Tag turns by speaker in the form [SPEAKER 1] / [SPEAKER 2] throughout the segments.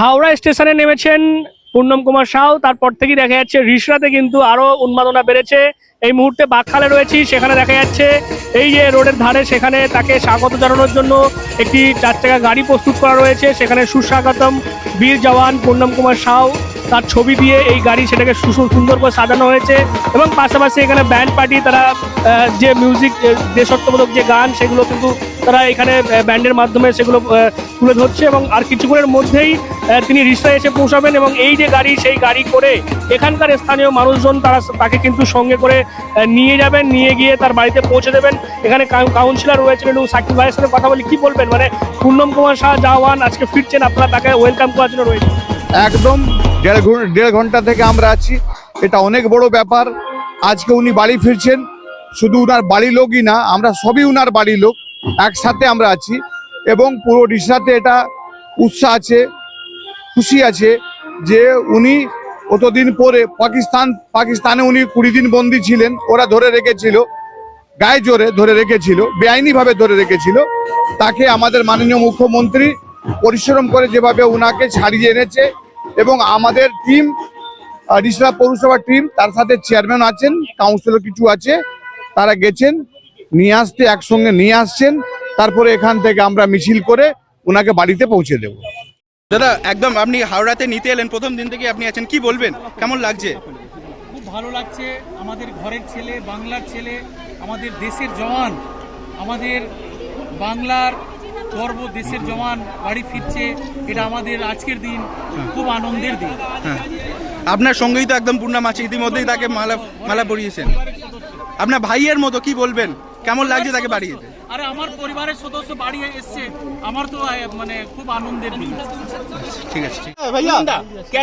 [SPEAKER 1] হাওড়া স্টেশনে নেমেছেন পূর্ণম কুমার সাউ। তারপর থেকেই দেখা যাচ্ছে রিসরাতে কিন্তু আরও উন্মাদনা বেড়েছে। এই মুহূর্তে বাকখালে রয়েছি, সেখানে দেখা যাচ্ছে এই যে রোডের ধারে সেখানে তাকে স্বাগত জানানোর জন্য একটি চার চাকা গাড়ি প্রস্তুত করা রয়েছে। সেখানে সুস্বাগতম বীর জওয়ান পূর্ণম কুমার সাউ। তার ছবি দিয়ে এই গাড়ি সেটাকে সুন্দর করে সাজানো হয়েছে এবং পাশাপাশি এখানে ব্যান্ড পার্টি তারা যে মিউজিক দেশত্ববোধক যে গান, সেগুলো কিন্তু তারা এখানে ব্যান্ডের মাধ্যমে সেগুলো তুলে ধরছে এবং আর কিছুক্ষণের মধ্যেই তিনি রিক্সায় এসে পৌঁছাবেন এবং এই যে গাড়ি, সেই গাড়ি করে এখানকার স্থানীয় মানুষজন তারা তাকে কিন্তু সঙ্গে করে নিয়ে যাবেন, নিয়ে গিয়ে তার বাড়িতে পৌঁছে দেবেন। এখানে কাউ- কাউন্সিলর রয়েছেন এবং সাকিব ভাইয়ের সাথে কথা বলি কি বলবেন? মানে পূর্ণম কুমার শাহ, জাওয়ান, আজকে ফিরছেন, আপনারা তাকে ওয়েলকাম করার জন্য রয়েছে
[SPEAKER 2] একদম দেড় দেড় ঘণ্টা থেকে আমরা আছি। এটা অনেক বড় ব্যাপার। আজকে উনি বাড়ি ফিরছেন। শুধু উনার বাড়ির লোকই না, আমরা সবই উনার বাড়ির লোক। একসাথে আমরা আছি এবং পুরো ডিসাতে এটা উৎসাহ আছে, খুশি আছে যে উনি অতদিন পরে পাকিস্তান, পাকিস্তানে উনি কুড়ি দিন বন্দি ছিলেন। ওরা ধরে রেখেছিল, গায়ে জোরে ধরে রেখেছিল, বেআইনিভাবে ধরে রেখেছিল। তাকে আমাদের মাননীয় মুখ্যমন্ত্রী পরিশ্রম করে যেভাবে উনাকে ছাড়িয়ে এনেছে এবং আমাদের টিম রিসরা পৌরসভা টিম তার সাথে চেয়ারম্যান আছেন কাউন্সিলর কিছু আছে তারা গেছেন নিয়ে আসতে একসঙ্গে নিয়ে আসছেন তারপরে এখান থেকে আমরা মিছিল করে ওনাকে বাড়িতে পৌঁছে দেবো।
[SPEAKER 3] দাদা একদম আপনি হাওড়াতে নিতে এলেন প্রথম দিন থেকে আপনি আছেন কি বলবেন? কেমন লাগছে?
[SPEAKER 4] খুব ভালো লাগছে আমাদের ঘরের ছেলে বাংলার ছেলে আমাদের দেশের জওয়ান আমাদের বাংলার গর্ব দেশের জওয়ান বাড়ি ফিরছে এটা আমাদের আজকের দিন খুব আনন্দের দিন
[SPEAKER 3] হ্যাঁ আপনার সঙ্গেই তো একদম পূর্ণাম আছে ইতিমধ্যেই তাকে মালা মালা পরিয়েছেন আপনার ভাইয়ের মতো কি বলবেন কেমন লাগছে তাকে বাড়িয়ে
[SPEAKER 4] আরে আমার পরিবারের সদস্য বাড়ি এসছে আমার তো আহ, মানে খুব আনন্দের দিন
[SPEAKER 3] ঠিক আছে ঠিক
[SPEAKER 2] भैया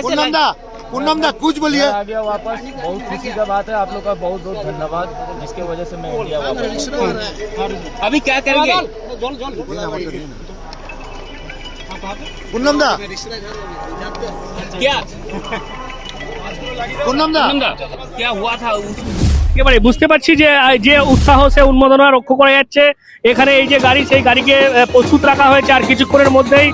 [SPEAKER 2] पूनम दा पूनम दा कुछ बोलिए
[SPEAKER 5] मैं आ गया वापस बहुत खुशी का बात है आप लोग का बहुत बहुत धन्यवाद जिसके वजह से मैं इंडिया वापस
[SPEAKER 4] अभी क्या करेंगे
[SPEAKER 1] এবারে বুঝতে পারছি যে যে উৎসাহ সে উন্মোদনা রক্ষ করা যাচ্ছে। এখানে এই যে গাড়ি সেই গাড়িকে প্রস্তুত রাখা হয়েছে আর কিছুক্ষণের মধ্যেই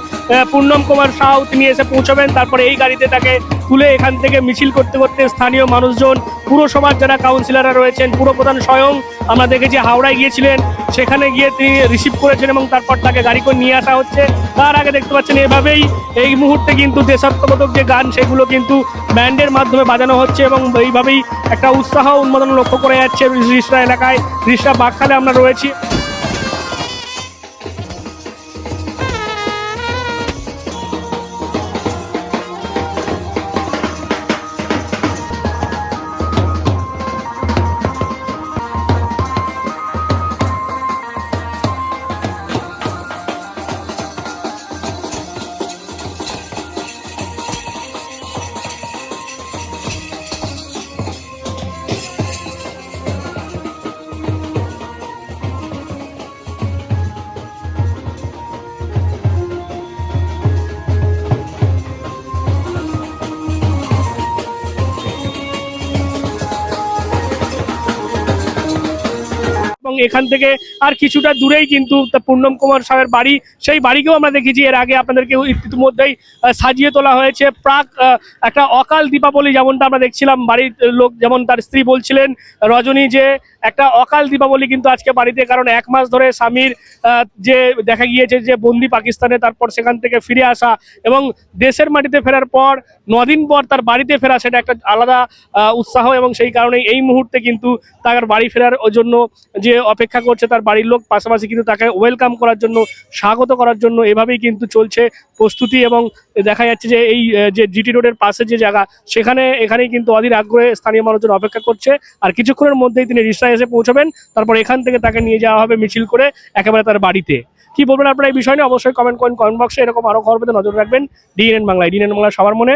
[SPEAKER 1] পূর্ণম কুমার সাউ তিনি এসে পৌঁছাবেন। তারপরে এই গাড়িতে তাকে তুলে এখান থেকে মিছিল করতে করতে স্থানীয় মানুষজন, পুরসভার যারা কাউন্সিলররা রয়েছেন, পুরপ্রধান স্বয়ং আমরা দেখেছি হাওড়ায় গিয়েছিলেন। সেখানে গিয়ে তিনি রিসিভ করেছেন এবং তারপর তাকে গাড়ি করে নিয়ে আসা হচ্ছে। তার আগে দেখতে পাচ্ছেন এভাবেই এই মুহূর্তে কিন্তু দেশাত্মবোধক যে গান, সেগুলো কিন্তু ব্যান্ডের মাধ্যমে বাজানো হচ্ছে এবং এইভাবেই একটা উৎসাহ উন্মাদন লক্ষ্য করা যাচ্ছে রিসরা এলাকায়। রিসরা বাগখালে আমরা রয়েছি। এখান থেকে আর কিছুটা দূরেই কিন্তু পূর্ণম কুমার সাহের বাড়ি, সেই বাড়িকেও আমরা দেখেছি। এর আগে আপনাদেরকে ইতিমধ্যেই সাজিয়ে তোলা হয়েছে প্রাক একটা অকাল দীপাবলি যেমনটা আমরা দেখছিলাম বাড়ির লোক যেমন তার স্ত্রী বলছিলেন, রজনী যে একটা অকাল দীপাবলি কিন্তু আজকে বাড়িতে, কারণ এক মাস ধরে স্বামীর যে দেখা গিয়েছে যে বন্দি পাকিস্তানে, তারপর সেখান থেকে ফিরে আসা এবং দেশের মাটিতে ফেরার পর, নদিন পর তার বাড়িতে ফেরা সেটা একটা আলাদা উৎসাহ এবং সেই কারণে এই মুহূর্তে কিন্তু তার বাড়ি ফেরার জন্য যে অপেক্ষা করছে তার বাড়ির লোক। পাশাপাশি কিন্তু তাকে ওয়েলকাম করার জন্য, স্বাগত করার জন্য এভাবেই কিন্তু চলছে প্রস্তুতি এবং দেখা যাচ্ছে যে এই যে জিটি রোডের পাশে যে জায়গা, সেখানে, এখানেই কিন্তু অধীর আগ্রহে স্থানীয় মানুষজন অপেক্ষা করছে। আর কিছুক্ষণের মধ্যেই তিনি রিক্সায় এসে পৌঁছবেন। তারপর এখান থেকে তাকে নিয়ে যাওয়া হবে মিছিল করে একেবারে তার বাড়িতে। কি বলবেন আপনারা এই বিষয় নিয়ে? অবশ্যই কমেন্ট করেন কমেন্ট বক্সে এরকম আরও খবর পেতে নজর রাখবেন। ডিএনএন বাংলায় ডিএনএন বাংলা সবার মনে।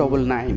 [SPEAKER 6] double nine